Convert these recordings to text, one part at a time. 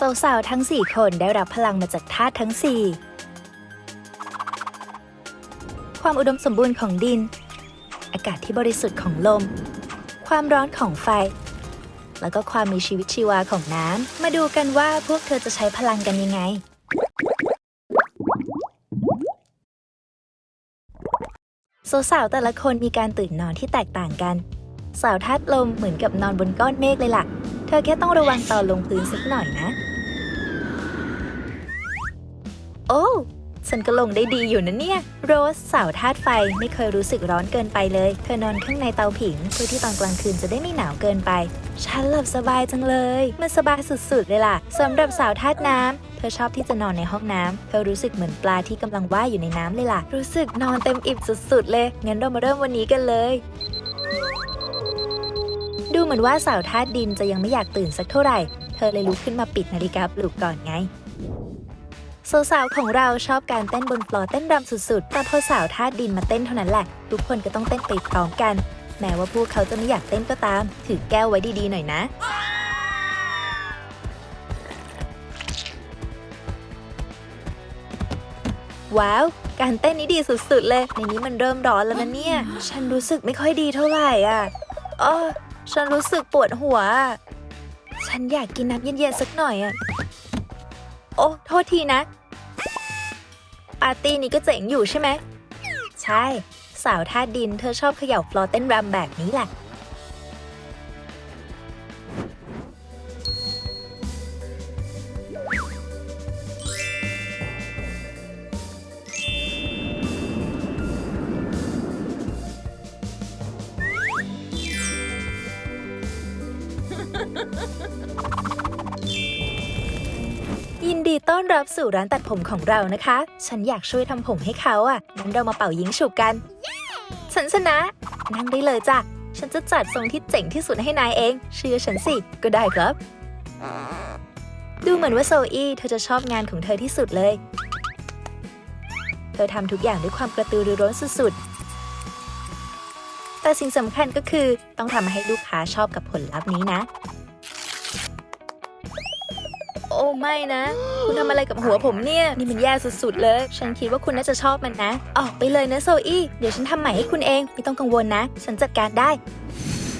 สาวๆทั้ง 4 คนได้รับพลังมาจากธาตุทั้ง 4 ความอุดมสมบูรณ์ของดิน อากาศที่บริสุทธิ์ของลม ความร้อนของไฟ แล้วก็ความมีชีวิตชีวาของน้ำ มาดูกันว่าพวกเธอจะใช้พลังกันยังไง สาวๆแต่ละคนมีการตื่นนอนที่แตกต่างกัน สาวธาตุลมเหมือนกับนอนบนก้อนเมฆเลยล่ะ ธอแค่ต้องระวังตอนลงพื้นสักหน่อยนะ โอ้ ฉันก็ลงได้ดีอยู่นะเนี่ย โรสสาวธาตุไฟไม่เคยรู้สึกร้อนเกินไปเลย เธอนอนข้างในเตาผิงเพื่อที่ตอนกลางคืนจะได้ไม่หนาวเกินไป ฉันหลับสบายจังเลย มันสบายสุดๆเลยล่ะสำหรับสาวธาตุน้ำเธอชอบที่จะนอนในห้องน้ำเธอรู้สึกเหมือนปลาที่กำลังว่ายอยู่ในน้ำเลยล่ะ รู้สึกนอนเต็มอิ่มสุดๆเลย งั้นเรามาเริ่มวันนี้กันเลย ดูเหมือนว่าสาวธาตุดินจะยังไม่อยากตื่นสักเท่าไหร่ เธอเลยลุกขึ้นมาปิดนาฬิกาปลุกก่อนไงสาวๆของเราชอบการเต้นบนฟลอร์เต้นรำสุดๆ แต่พอสาวธาตุดินมาเต้นเท่านั้นแหละ ทุกคนก็ต้องเต้นไปพร้อมกัน แม้ว่าพวกเขาจะไม่อยากเต้นก็ตาม ถือแก้วไว้ดีๆหน่อยนะ ว้าว การเต้นนี้ดีสุดๆเลย ในนี้มันเริ่มร้อนแล้วนะเนี่ย ฉันรู้สึกไม่ค่อยดีเท่าไหร่อะอ๋อ ฉันรู้สึกปวดหัว ฉันอยากกินน้ำเย็นๆสักหน่อยอะโอ้โทษทีนะ ปาร์ตี้นี้ก็เจ๋งอยู่ใช่ไหม ใช่ สาวท่าดินเธอชอบเขย่าฟลอเต้นรำแบบนี้แหละ ยินดีต้อนรับสู่ร้านตัดผมของเรานะคะ ฉันอยากช่วยทำผมให้เขาอะ งั้นเรามาเป่ายิงฉุบกัน ฉันชนะ นั่งได้เลยจ้ะ ฉันจะจัดทรงที่เจ๋งที่สุดให้นายเอง เชื่อฉันสิ ก็ได้ครับ ดูเหมือนว่าโซอี้เธอจะชอบงานของเธอที่สุดเลย เธอทำทุกอย่างด้วยความกระตือรือร้นสุดๆ แต่สิ่งสำคัญก็คือต้องทำให้ลูกค้าชอบกับผลลัพธ์นี้นะโอ้ไม่นะ คุณทำอะไรกับหัวผมเนี่ย นี่มันแย่สุดๆเลย ฉันคิดว่าคุณน่าจะชอบมันนะ ออกไปเลยนะโซอี้เดี๋ยวฉันทำใหม่ให้คุณเอง ไม่ต้องกังวลนะ ฉันจัดการได้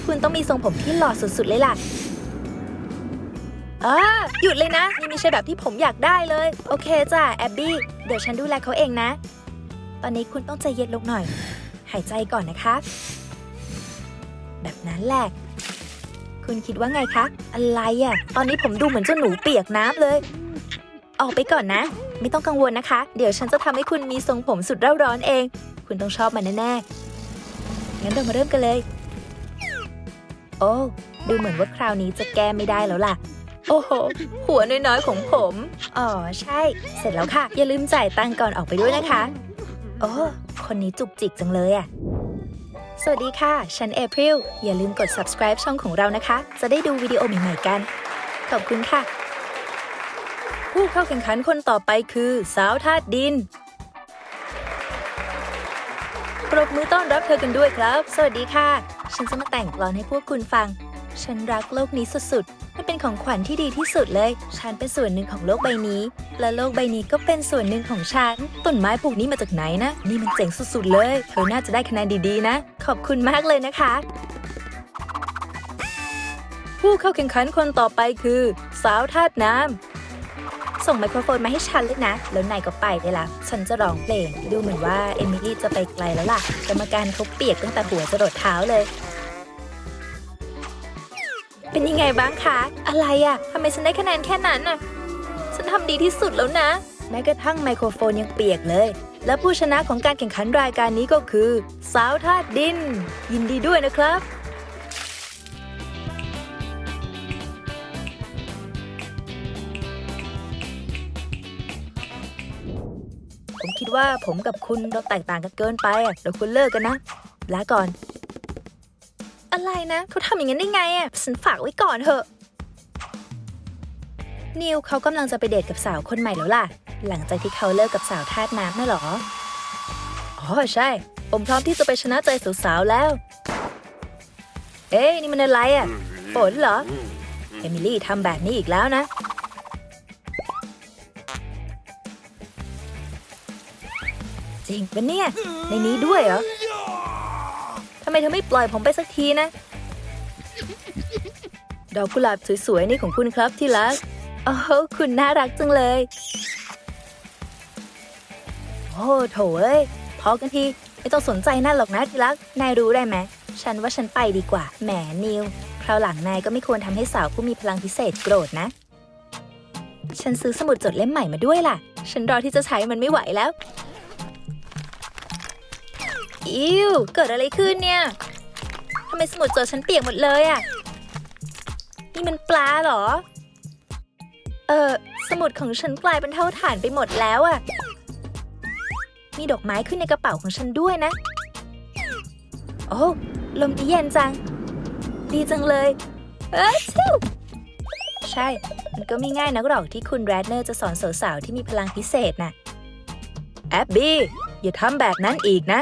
คุณต้องมีทรงผมที่หล่อสุดๆเลยล่ะอ่าหยุดเลยนะ นี่ไม่ใช่แบบที่ผมอยากได้เลย โอเคจ้ะแอบบี้ เดี๋ยวฉันดูแลเขาเองนะ ตอนนี้คุณต้องใจเย็นลงหน่อย หายใจก่อนนะคะ แบบนั้นแหละ คุณคิดว่าไงคะ อะไรอะ่ะ ตอนนี้ผมดูเหมือนเจ้าหนูเปียกน้ำเลย ออกไปก่อนนะ ไม่ต้องกังวลนะคะ เดี๋ยวฉันจะทำให้คุณมีทรงผมสุดเร่าร้อนเอง คุณต้องชอบมันแน่ๆ งั้นเรามาเริ่มกันเลย โอ้ ดูเหมือนว่าคราวนี้จะแก้ไม่ได้แล้วล่ะ โอ้โห หัวน้อยๆของผม อ๋อ ใช่ เสร็จแล้วค่ะ อย่าลืมจ่ายตังก่อนออกไปด้วยนะคะ โอ้ คนนี้จุกจิกจังเลยอะ สวัสดีค่ะ ฉันเอพริล อย่าลืมกด subscribe ช่องของเรานะคะ จะได้ดูวิดีโอใหม่ๆกัน ขอบคุณค่ะ ผู้เข้าแข่งขันคนต่อไปคือ สาวธาตุดิน ปรบมือต้อนรับเธอกันด้วยครับ สวัสดีค่ะ ฉันจะมาแต่งกลอนให้พวกคุณฟัง ฉันรักโลกนี้สุดๆ มันเป็นของขวัญที่ดีที่สุดเลย ฉันเป็นส่วนหนึ่งของโลกใบนี้ และโลกใบนี้ก็เป็นส่วนหนึ่งของฉัน ต้นไม้ปลูกนี้มาจากไหนนะ นี่มันเจ๋งสุดๆเลย เธอน่าจะได้คะแนนดีๆนะ ขอบคุณมากเลยนะคะ ผู้เข้าแข่งขันคนต่อไปคือ สาวธาตุน้ำส่งไมโครโฟนมาให้ฉันเลยนะ แล้วนายก็ไปได้ละ ฉันจะร้องเพลง ดูเหมือนว่าเอมิลี่จะไปไกลแล้วล่ะ กรรมการเขาเปียกตั้งแต่หัวจรดเท้าเลย เป็นยังไงบ้างคะ อะไรอะทำไมฉันได้คะแนนแค่นั้นน่ะ ทำดีที่สุดแล้วนะ แม้กระทั่งไมโครโฟนยังเปียกเลย และผู้ชนะของการแข่งขันรายการนี้ก็คือ สาวธาตุดิน ยินดีด้วยนะครับผมคิดว่าผมกับคุณเราแตกต่างกันเกินไปอะเราควรเลิกกันนะ ลาก่อน อะไรนะ เขาทำอย่างนั้นได้ไงอะ ฉันฝากไว้ก่อนเถอะ นิวเขากำลังจะไปเดทกับสาวคนใหม่แล้วล่ะ หลังจากที่เขาเลิกกับสาวทาสน้ำน่ะหรอ อ๋อใช่ ผมพร้อมที่จะไปชนะใจสาวๆแล้ว เอ๊ะนี่มันอะไรอะฝนเหรอ เอมิลี่ทำแบบนี้อีกแล้วนะ จริงปะเนี่ย ในนี้ด้วยเหรอ ทำไมเธอไม่ปล่อยผมไปสักทีนะ ดอกกุหลาบสวยๆนี่ของคุณครับที่รัก โอ้โหคุณน่ารักจังเลย โอ้โถเอ้ย พอกันที ไม่ต้องสนใจนั่นหรอกนะที่รัก นายรู้ได้ไหม ฉันว่าฉันไปดีกว่า แหมนิว คราวหลังนายก็ไม่ควรทำให้สาวผู้มีพลังพิเศษโกรธนะ ฉันซื้อสมุดจดเล่มใหม่มาด้วยล่ะ ฉันรอที่จะใช้มันไม่ไหวแล้ว อิวเกิดอะไรขึ้นเนี่ยทำไมสมุดจดฉันเปียกหมดเลยอะนี่มันปลาเหรอ เออ สมุดของฉันกลายเป็นเท่าฐานไปหมดแล้วอะมีดอกไม้ขึ้นในกระเป๋าของฉันด้วยนะ โอ้ ลมดีเย็นจัง ดีจังเลย เอ้ยชิวใช่ มันก็ไม่ง่ายนักหรอกที่คุณแรดเนอร์จะสอนสาวๆที่มีพลังพิเศษนะแอบบี้ อย่าทำแบบนั้นอีกนะ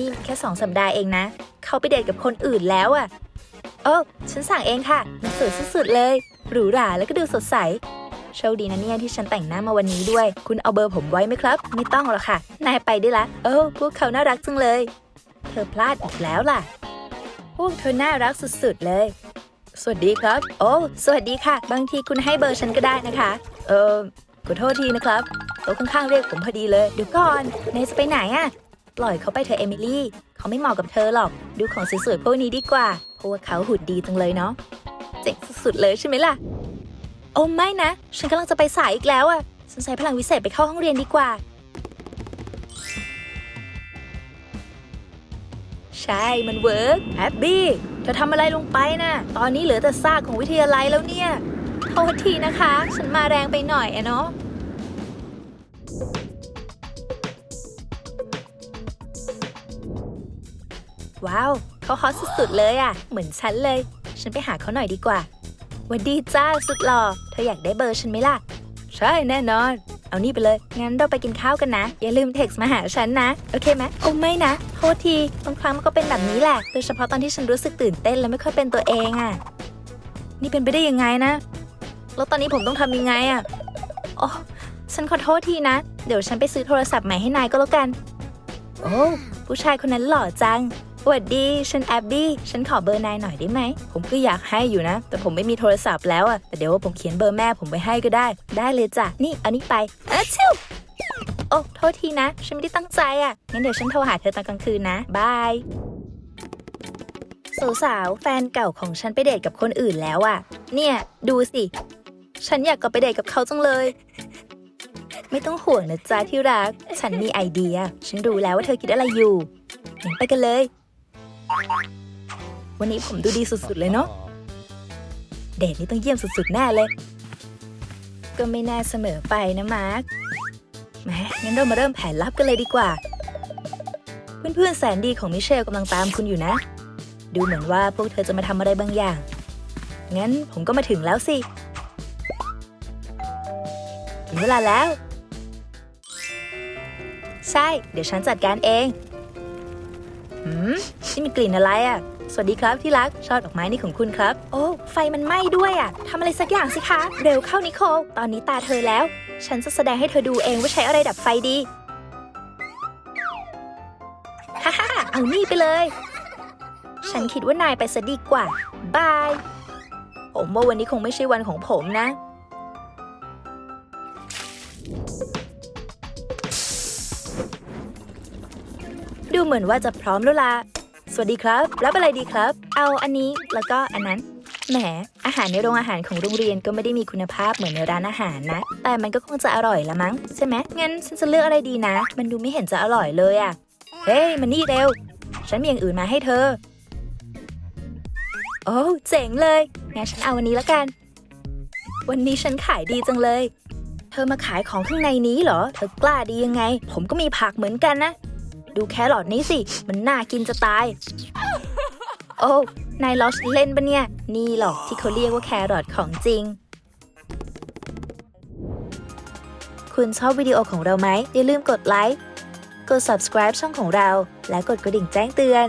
นี่มันแค่สองสัปดาห์เองนะ เขาไปเดทกับคนอื่นแล้วอะ่ะโอ้ฉันสั่งเองค่ะมันสวยสุดๆเลยหรูหราแล้วก็ดูสดใสโชคดีนะเนี่ยที่ฉันแต่งหน้ามาวันนี้ด้วย คุณเอาเบอร์ผมไว้ไหมครับ ไม่ต้องหรอกค่ะ นายไปได้ละโอ้พวกเขาน่ารักจังเลย เธอพลาดอีกแล้วล่ะ พวกเธอน่ารักสุดๆเลย สวัสดีครับ โอ้สวัสดีค่ะ บางทีคุณให้เบอร์ฉันก็ได้นะคะ เออขอโทษทีนะครับโต๊ะข้างๆเรียกผมพอดีเลยเดี๋ยวก่อนนายจะไปไหนอะ ปล่อยเขาไปเถอะเอมิลี่ เขาไม่เหมาะกับเธอหรอก ดูของสวยๆพวกนี้ดีกว่า เพราะว่าเขาหุ่นดีจังเลยเนาะ เจ๋งสุดๆเลยใช่ไหมล่ะ โอ้ไม่นะ ฉันกำลังจะไปสายอีกแล้วอะฉันใช้พลังวิเศษไปเข้าห้องเรียนดีกว่า ใช่ มันเวิร์กแอบบี้เธอทำอะไรลงไปน่ะ ตอนนี้เหลือแต่ซากของวิทยาลัยแล้วเนี่ย โทษทีนะคะ ฉันมาแรงไปหน่อยอะเนาะ ว้าว เขาฮอตสุดๆเลยอะเหมือนฉันเลย ฉันไปหาเขาหน่อยดีกว่าหวันดีจ้าสุดหล่อ เธออยากได้เบอร์ฉันไหมล่ะ ใช่แน่นอน เอานี่ไปเลย งั้นเราไปกินข้าวกันนะ อย่าลืมเท็กซ์มาหาฉันนะ โอเคไหมโอ้ไม่นะ โทษทีบางครั้งมันก็เป็นแบบนี้แหละ โดยเฉพาะตอนที่ฉันรู้สึกตื่นเต้นและไม่ค่อยเป็นตัวเองอะนี่เป็นไปได้ยังไงนะ แล้วตอนนี้ผมต้องทำยังไงอะโอ้ฉันขอโทษทีนะ เดี๋ยวฉันไปซื้อโทรศัพท์ใหม่ให้นายก็แล้วกัน โอ้ผู้ชายคนนั้นหล่อจัง สวัสดี ฉันแอบบี้ ฉันขอเบอร์นายหน่อยได้ไหม ผมก็อยากให้อยู่นะ แต่ผมไม่มีโทรศัพท์แล้วอะแต่เดี๋ยวผมเขียนเบอร์แม่ผมไว้ให้ก็ได้ ได้เลยจ้ะ นี่เอานี่ไปอะชิวโอ้โทษทีนะ ฉันไม่ได้ตั้งใจอะงั้นเดี๋ยวฉันโทรหาเธอตอนกลางคืนนะ บายสาวๆแฟนเก่าของฉันไปเดทกับคนอื่นแล้วอะเนี่ย ดูสิ ฉันอยากกลับไปเดทกับเขาจังเลย ไม่ต้องห่วงนะจ๊ะที่รัก ฉันมีไอเดีย ฉันรู้แล้วว่าเธอคิดอะไรอยู่งั้นไปกันเลย วันนี้ผมดูดีสุดๆเลยเนาะเดทนี่ต้องเยี่ยมสุดๆแน่เลย ก็ไม่แน่เสมอไปนะมาร์คแหมงั้นเรามาเริ่มแผนลับกันเลยดีกว่า เพื่อนๆแสนดีของมิเชลกำลังตามคุณอยู่นะ ดูเหมือนว่าพวกเธอจะมาทำอะไรบางอย่าง งั้นผมก็มาถึงแล้วสิถึงเวลาแล้ว ใช่ เดี๋ยวฉันจัดการเอง หืม นี่มีกลิ่นอะไรอะ สวัสดีครับที่รักชอบดอกไม้นี่ของคุณครับ โอ้ไฟมันไหม้ด้วยอะทำอะไรสักอย่างสิคะ เร็วเข้านิโคลตอนนี้ตาเธอแล้ว ฉันจะแสดงให้เธอดูเองว่าใช้อะไรดับไฟดีฮ่าฮ่าเอานี่ไปเลย ฉันคิดว่านายไปซะดีกว่าบายผมว่าวันนี้คงไม่ใช่วันของผมนะ ดูเหมือนว่าจะพร้อมแล้วล่ะ วัสดีครับ รับอะไรดีครับ เอาอันนี้แล้วก็อันนั้น แหม อาหารในโรงอาหารของโรงเรียนก็ไม่ได้มีคุณภาพเหมือนในร้านอาหารนะ แต่มันก็คงจะอร่อยละมั้งใช่ไหมงั้นฉันจะเลือกอะไรดีนะ มันดูไม่เห็นจะอร่อยเลยอะเฮ้ย มันนี่เร็ว ฉันมีอย่างอื่นมาให้เธอ โอ้เจ๋งเลย งั้นฉันเอาวันนี้ละกัน วันนี้ฉันขายดีจังเลย เธอมาขายของข้างในนี้เหรอ เธอกล้าดียังไง ผมก็มีผักเหมือนกันนะ ดูแครอทนี้สิ มันน่ากินจะตาย โอ้นายลอชเล่นปะเนี่ย นี่หรอกที่เขาเรียกว่าแครอทของจริง คุณชอบวิดีโอของเราไหมอย่าลืมกดไลค์ กด subscribe ช่องของเรา และกดกระดิ่งแจ้งเตือน